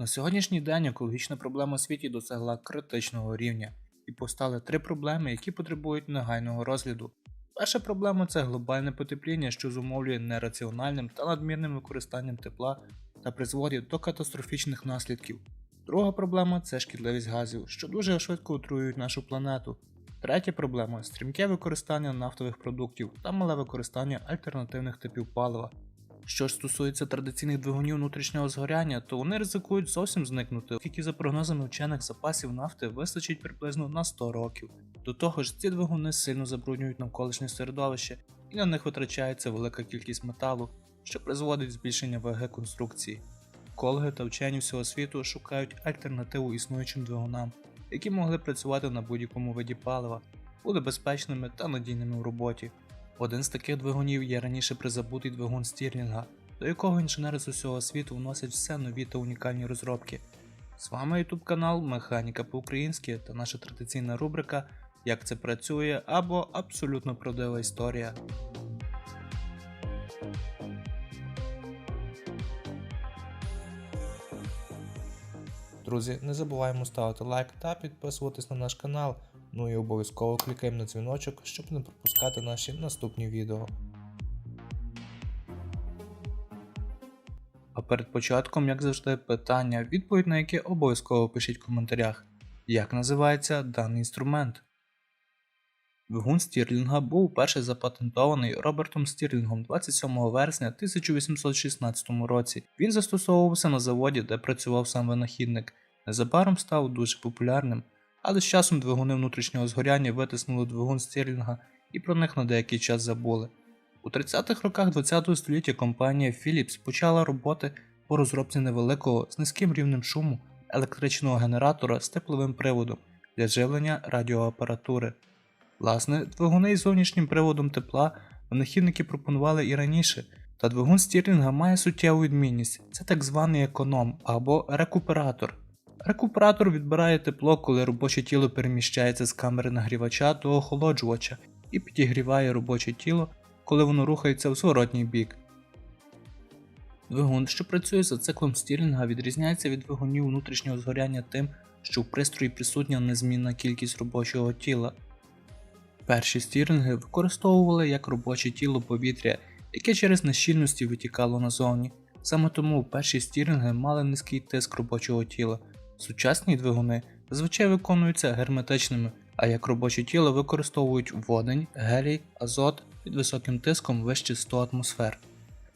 На сьогоднішній день екологічна проблема у світі досягла критичного рівня, і постали три проблеми, які потребують негайного розгляду. Перша проблема це глобальне потепління, що зумовлює нераціональним та надмірним використанням тепла та призводить до катастрофічних наслідків. Друга проблема це шкідливість газів, що дуже швидко отруюють нашу планету. Третя проблема стрімке використання нафтових продуктів та мале використання альтернативних типів палива. Що ж стосується традиційних двигунів внутрішнього згоряння, то вони ризикують зовсім зникнути, оскільки за прогнозами вчених запасів нафти вистачить приблизно на 100 років. До того ж, ці двигуни сильно забруднюють навколишнє середовище, і на них витрачається велика кількість металу, що призводить збільшення ваги конструкції. Екологи та вчені всього світу шукають альтернативу існуючим двигунам, які могли працювати на будь-якому виді палива, були безпечними та надійними в роботі. Один з таких двигунів є раніше призабутий двигун Стірлінга, до якого інженери з усього світу вносять все нові та унікальні розробки. З вами YouTube канал Механіка по-українськи та наша традиційна рубрика Як це працює або абсолютно правдива історія. Друзі, не забуваємо ставити лайк та підписуватись на наш канал. Ну і обов'язково клікаємо на дзвіночок, щоб не пропускати наші наступні відео. А перед початком, як завжди, питання, відповідь на яке обов'язково пишіть в коментарях. Як називається даний інструмент? Двигун Стірлінга був вперше запатентований Робертом Стірлінгом 27 вересня 1816 році. Він застосовувався на заводі, де працював сам винахідник. Незабаром став дуже популярним, але з часом двигуни внутрішнього згоряння витиснули двигун Стірлінга і про них на деякий час забули. У 30-х роках ХХ століття компанія Philips почала роботи по розробці невеликого з низьким рівнем шуму електричного генератора з тепловим приводом для живлення радіоапаратури. Власне, двигуни із зовнішнім приводом тепла винахідники пропонували і раніше, та двигун Стірлінга має суттєву відмінність це так званий економ або рекуператор. Рекуператор відбирає тепло, коли робоче тіло переміщається з камери нагрівача до охолоджувача і підігріває робоче тіло, коли воно рухається в зворотній бік. Двигун, що працює за циклом Стірлінга, відрізняється від двигунів внутрішнього згоряння тим, що в пристрої присутня незмінна кількість робочого тіла. Перші стірлінги використовували як робоче тіло повітря, яке через нещільності витікало назовні. Саме тому перші стірлінги мали низький тиск робочого тіла. Сучасні двигуни зазвичай виконуються герметичними, а як робоче тіло використовують водень, гелій, азот під високим тиском вище 100 атмосфер.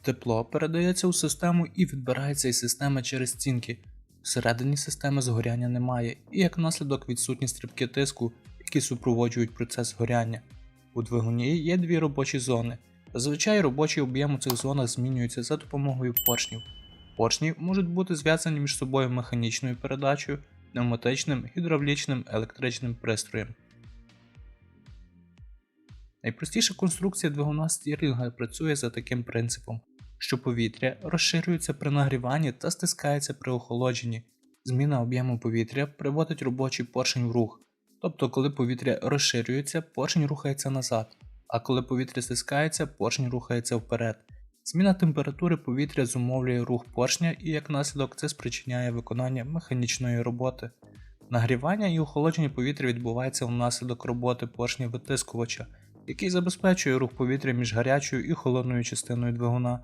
Тепло передається у систему і відбирається із системи через стінки. Всередині системи згоряння немає, і як наслідок відсутні стрибки тиску, які супроводжують процес горяння. У двигуні є дві робочі зони. Зазвичай робочий об'єм у цих зонах змінюється за допомогою поршнів. Поршні можуть бути зв'язані між собою механічною передачею, пневматичним, гідравлічним, електричним пристроєм. Найпростіша конструкція двигуна Стірлінга працює за таким принципом, що повітря розширюється при нагріванні та стискається при охолодженні. Зміна об'єму повітря приводить робочий поршень в рух. Тобто, коли повітря розширюється, поршень рухається назад, а коли повітря стискається, поршень рухається вперед. Зміна температури повітря зумовлює рух поршня і як наслідок це спричиняє виконання механічної роботи. Нагрівання і охолодження повітря відбувається внаслідок роботи поршня витискувача, який забезпечує рух повітря між гарячою і холодною частиною двигуна.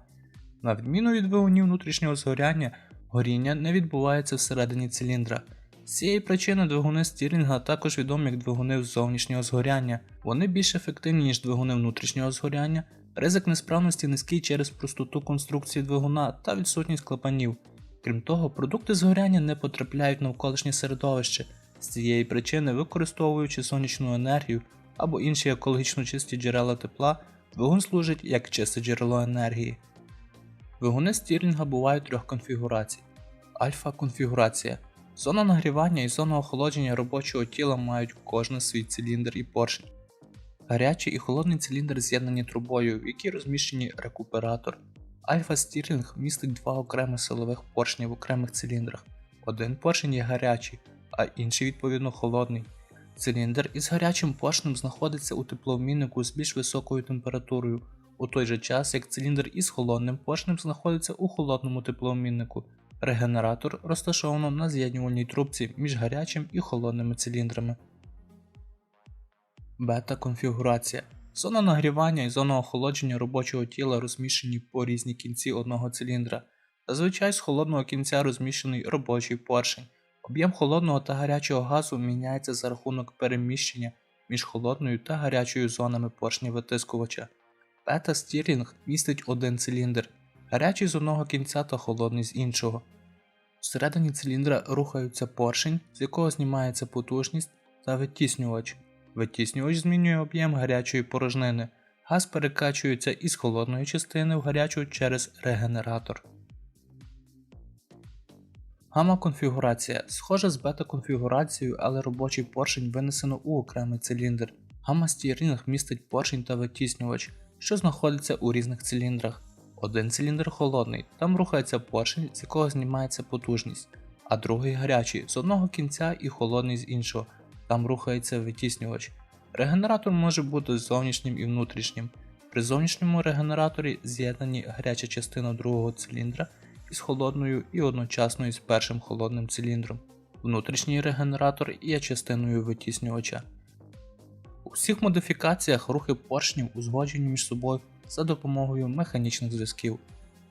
На відміну від двигунів внутрішнього згоряння, горіння не відбувається всередині циліндра. З цієї причини двигуни Стірлінга також відомі як двигуни зовнішнього згоряння. Вони більш ефективні, ніж двигуни внутрішнього згоряння, ризик несправності низький через простоту конструкції двигуна та відсутність клапанів. Крім того, продукти згоряння не потрапляють в навколишнє середовище, з цієї причини, використовуючи сонячну енергію або інші екологічно чисті джерела тепла, двигун служить як чисте джерело енергії. Двигуни Стірлінга бувають трьох конфігурацій. Альфа конфігурація. Зона нагрівання і зона охолодження робочого тіла мають кожен свій циліндр і поршень. Гарячий і холодний циліндр з'єднані трубою, в якій розміщені рекуператор. Альфа Стірлінг містить два окремих силових поршні в окремих циліндрах. Один поршень є гарячий, а інший відповідно холодний. Циліндр із гарячим поршнем знаходиться у теплообміннику з більш високою температурою, у той же час як циліндр із холодним поршнем знаходиться у холодному теплообміннику. Регенератор розташовано на з'єднувальній трубці між гарячим і холодними циліндрами. Бета-конфігурація. Зона нагрівання і зона охолодження робочого тіла розміщені по різні кінці одного циліндра. Зазвичай з холодного кінця розміщений робочий поршень. Об'єм холодного та гарячого газу міняється за рахунок переміщення між холодною та гарячою зонами поршня витискувача. Бета-стірінг містить один циліндр, гарячий з одного кінця та холодний з іншого. Всередині циліндра рухаються поршень, з якого знімається потужність та витіснювач. Витіснювач змінює об'єм гарячої порожнини. Газ перекачується із холодної частини в гарячу через регенератор. Гамма-конфігурація схожа з бета-конфігурацією, але робочий поршень винесено у окремий циліндр. Гамма-стірінг містить поршень та витіснювач, що знаходяться у різних циліндрах. Один циліндр холодний, там рухається поршень, з якого знімається потужність, а другий гарячий з одного кінця і холодний з іншого, там рухається витіснювач. Регенератор може бути зовнішнім і внутрішнім. При зовнішньому регенераторі з'єднані гаряча частина другого циліндра із холодною і одночасно із першим холодним циліндром. Внутрішній регенератор є частиною витіснювача. У всіх модифікаціях рухи поршнів узгоджені між собою за допомогою механічних зв'язків.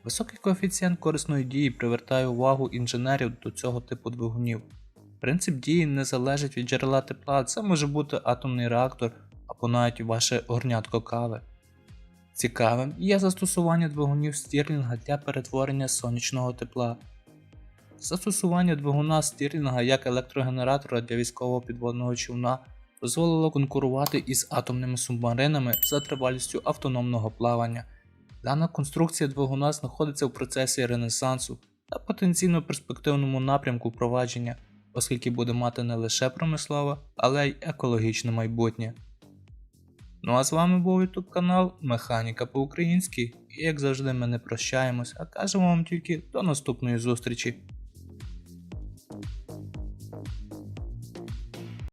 Високий коефіцієнт корисної дії привертає увагу інженерів до цього типу двигунів. Принцип дії не залежить від джерела тепла, це може бути атомний реактор або навіть ваше горнятко кави. Цікавим є застосування двигунів стірлінга для перетворення сонячного тепла. Застосування двигуна стірлінга як електрогенератора для військового підводного човна дозволило конкурувати із атомними субмаринами за тривалістю автономного плавання. Дана конструкція двигуна знаходиться в процесі ренесансу та потенційно перспективному напрямку впровадження, оскільки буде мати не лише промислове, але й екологічне майбутнє. Ну а з вами був YouTube канал Механіка по-українськи, і як завжди ми не прощаємось, а кажемо вам тільки до наступної зустрічі.